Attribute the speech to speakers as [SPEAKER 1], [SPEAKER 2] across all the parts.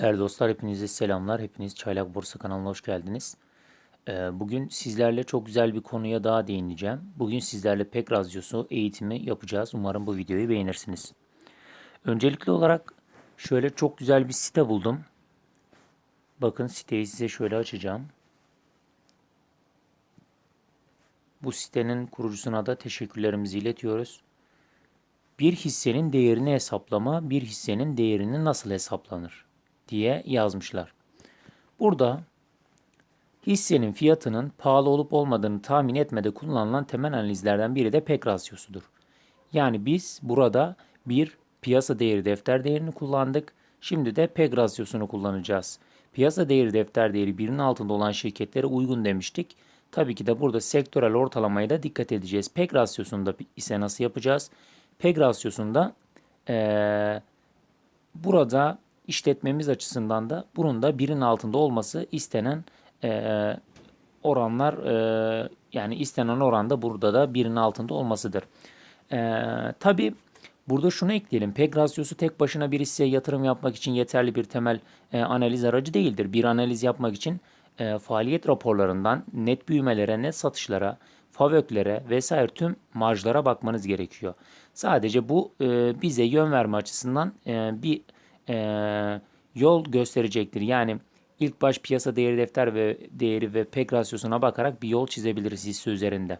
[SPEAKER 1] Değerli dostlar hepinize selamlar. Hepiniz Çaylak Borsa kanalına hoş geldiniz. Ee, Bugün sizlerle çok güzel bir konuya daha değineceğim. Bugün sizlerle PEK razyosu eğitimi yapacağız. Umarım bu videoyu beğenirsiniz. Öncelikli olarak şöyle çok güzel bir site buldum. Bakın siteyi size şöyle açacağım. Bu sitenin kurucusuna da teşekkürlerimizi iletiyoruz. Bir hissenin değerini hesaplama, bir hissenin değerini nasıl hesaplanır diye yazmışlar. Burada hissenin fiyatının pahalı olup olmadığını tahmin etmede kullanılan temel analizlerden biri de PEK rasyosudur. Yani biz burada bir piyasa değeri defter değerini kullandık. Şimdi de PEG rasyosunu kullanacağız. Piyasa değeri defter değeri birinin altında olan şirketlere uygun demiştik. Tabii ki de burada sektörel ortalamaya da dikkat edeceğiz. PEG rasyosunda ise nasıl yapacağız? PEG rasyosunda eee, burada işletmemiz açısından da bunun da birin altında olması istenen eee, oranlar eee, yani istenen oranda burada da birin altında olmasıdır. Eee tabii burada şunu ekleyelim. PEG rasyosu tek başına bir hisseye yatırım yapmak için yeterli bir temel e, analiz aracı değildir. Bir analiz yapmak için e, faaliyet raporlarından net büyümelere, net satışlara, FAVÖK'lere vesaire tüm marjlara bakmanız gerekiyor. Sadece bu e, bize yön verme açısından e, bir e, yol gösterecektir. Yani ilk baş piyasa değeri defter ve değeri ve PEG rasyosuna bakarak bir yol çizebiliriz hisse üzerinde.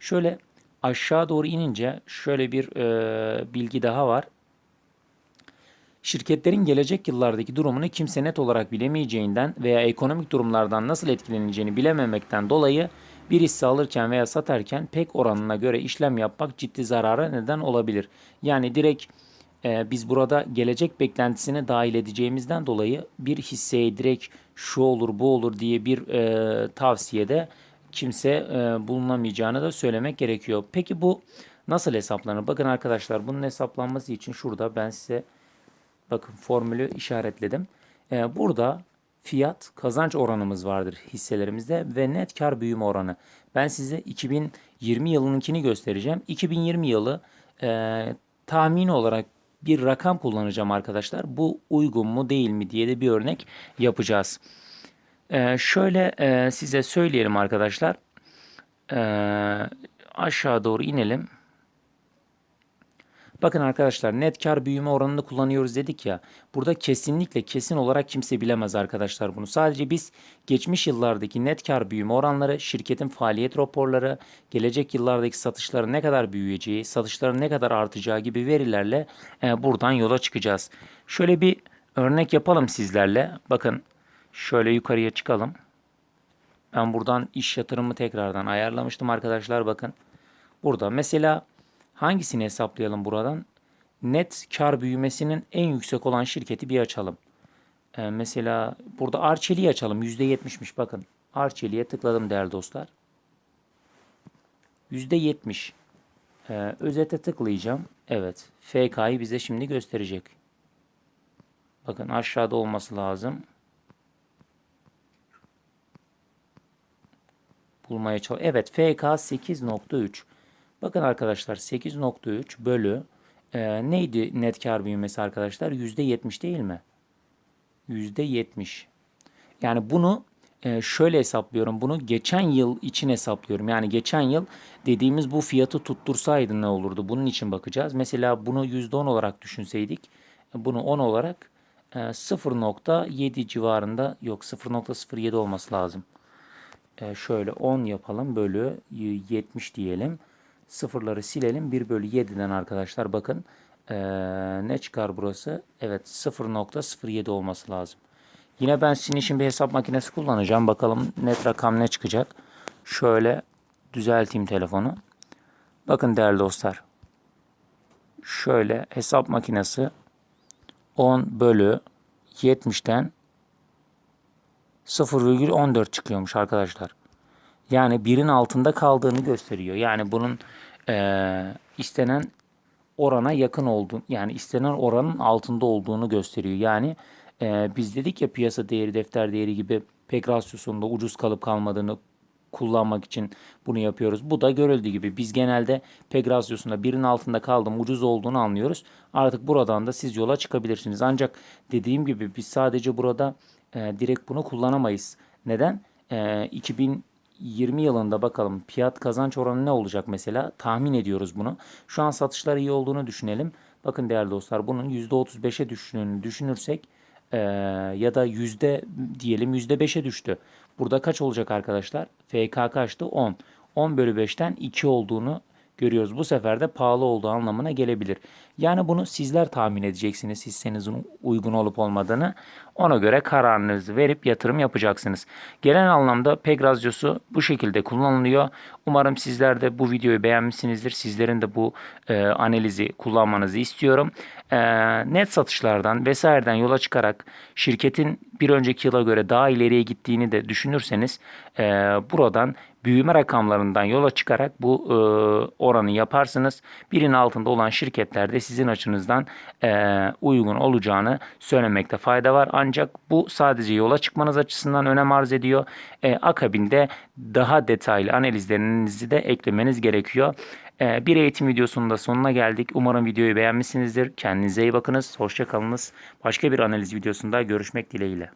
[SPEAKER 1] Şöyle aşağı doğru inince şöyle bir e, bilgi daha var. Şirketlerin gelecek yıllardaki durumunu kimse net olarak bilemeyeceğinden veya ekonomik durumlardan nasıl etkileneceğini bilememekten dolayı bir hisse alırken veya satarken pek oranına göre işlem yapmak ciddi zarara neden olabilir. Yani direkt e, biz burada gelecek beklentisini dahil edeceğimizden dolayı bir hisseye direkt şu olur bu olur diye bir e, tavsiyede kimse e, bulunamayacağını da söylemek gerekiyor. Peki bu nasıl hesaplanır? Bakın arkadaşlar bunun hesaplanması için şurada ben size bakın formülü işaretledim. E, burada fiyat kazanç oranımız vardır hisselerimizde ve net kar büyüme oranı. Ben size 2020 yılınınkini göstereceğim. 2020 yılı e, tahmini olarak bir rakam kullanacağım arkadaşlar. Bu uygun mu değil mi diye de bir örnek yapacağız. Ee, şöyle e, size söyleyelim arkadaşlar. Ee, aşağı doğru inelim. Bakın arkadaşlar net kar büyüme oranını kullanıyoruz dedik ya. Burada kesinlikle kesin olarak kimse bilemez arkadaşlar bunu. Sadece biz geçmiş yıllardaki net kar büyüme oranları, şirketin faaliyet raporları, gelecek yıllardaki satışların ne kadar büyüyeceği, satışların ne kadar artacağı gibi verilerle e, buradan yola çıkacağız. Şöyle bir örnek yapalım sizlerle. Bakın şöyle yukarıya çıkalım. Ben buradan iş yatırımı tekrardan ayarlamıştım arkadaşlar bakın. Burada mesela Hangisini hesaplayalım buradan? Net kar büyümesinin en yüksek olan şirketi bir açalım. Ee, mesela burada Arçelik'i açalım. %70'miş bakın. Arçelik'e tıkladım değerli dostlar. %70. Ee, özete tıklayacağım. Evet. FK'yı bize şimdi gösterecek. Bakın aşağıda olması lazım. Bulmaya çalış. Evet FK 8.3. Bakın arkadaşlar 8.3 bölü e, neydi net kar büyümesi arkadaşlar? %70 değil mi? %70. Yani bunu e, şöyle hesaplıyorum. Bunu geçen yıl için hesaplıyorum. Yani geçen yıl dediğimiz bu fiyatı tuttursaydı ne olurdu? Bunun için bakacağız. Mesela bunu %10 olarak düşünseydik. Bunu 10 olarak e, 0.7 civarında yok 0.07 olması lazım. E, şöyle 10 yapalım bölü 70 diyelim. Sıfırları silelim. 1 bölü 7'den arkadaşlar bakın ee, ne çıkar burası? Evet 0.07 olması lazım. Yine ben sizin için bir hesap makinesi kullanacağım. Bakalım net rakam ne çıkacak. Şöyle düzelteyim telefonu. Bakın değerli dostlar. Şöyle hesap makinesi 10 bölü 70'ten 0,14 çıkıyormuş arkadaşlar. Yani birin altında kaldığını gösteriyor. Yani bunun e, istenen orana yakın olduğunu yani istenen oranın altında olduğunu gösteriyor. Yani e, biz dedik ya piyasa değeri defter değeri gibi pek rasyosunda ucuz kalıp kalmadığını kullanmak için bunu yapıyoruz. Bu da görüldüğü gibi biz genelde PEG rasyosunda birin altında kaldım ucuz olduğunu anlıyoruz. Artık buradan da siz yola çıkabilirsiniz. Ancak dediğim gibi biz sadece burada e, direkt bunu kullanamayız. Neden? E, 2020 yılında bakalım fiyat kazanç oranı ne olacak mesela? Tahmin ediyoruz bunu. Şu an satışlar iyi olduğunu düşünelim. Bakın değerli dostlar bunun %35'e düştüğünü düşünürsek e, ya da yüzde diyelim yüzde beşe düştü. Burada kaç olacak arkadaşlar? FK kaçtı? 10. 10 bölü 5'ten 2 olduğunu görüyoruz. Bu sefer de pahalı olduğu anlamına gelebilir. Yani bunu sizler tahmin edeceksiniz hissenizin uygun olup olmadığını. Ona göre kararınızı verip yatırım yapacaksınız. Genel anlamda PEG radyosu bu şekilde kullanılıyor. Umarım sizler de bu videoyu beğenmişsinizdir. Sizlerin de bu e, analizi kullanmanızı istiyorum. E, net satışlardan vesaireden yola çıkarak şirketin bir önceki yıla göre daha ileriye gittiğini de düşünürseniz e, buradan büyüme rakamlarından yola çıkarak bu e, oranı yaparsınız. Birin altında olan şirketlerde sizin açınızdan e, uygun olacağını söylemekte fayda var. Ancak bu sadece yola çıkmanız açısından önem arz ediyor. E, akabinde daha detaylı analizlerinizi de eklemeniz gerekiyor. E, bir eğitim videosunun da sonuna geldik. Umarım videoyu beğenmişsinizdir. Kendinize iyi bakınız. Hoşçakalınız. Başka bir analiz videosunda görüşmek dileğiyle.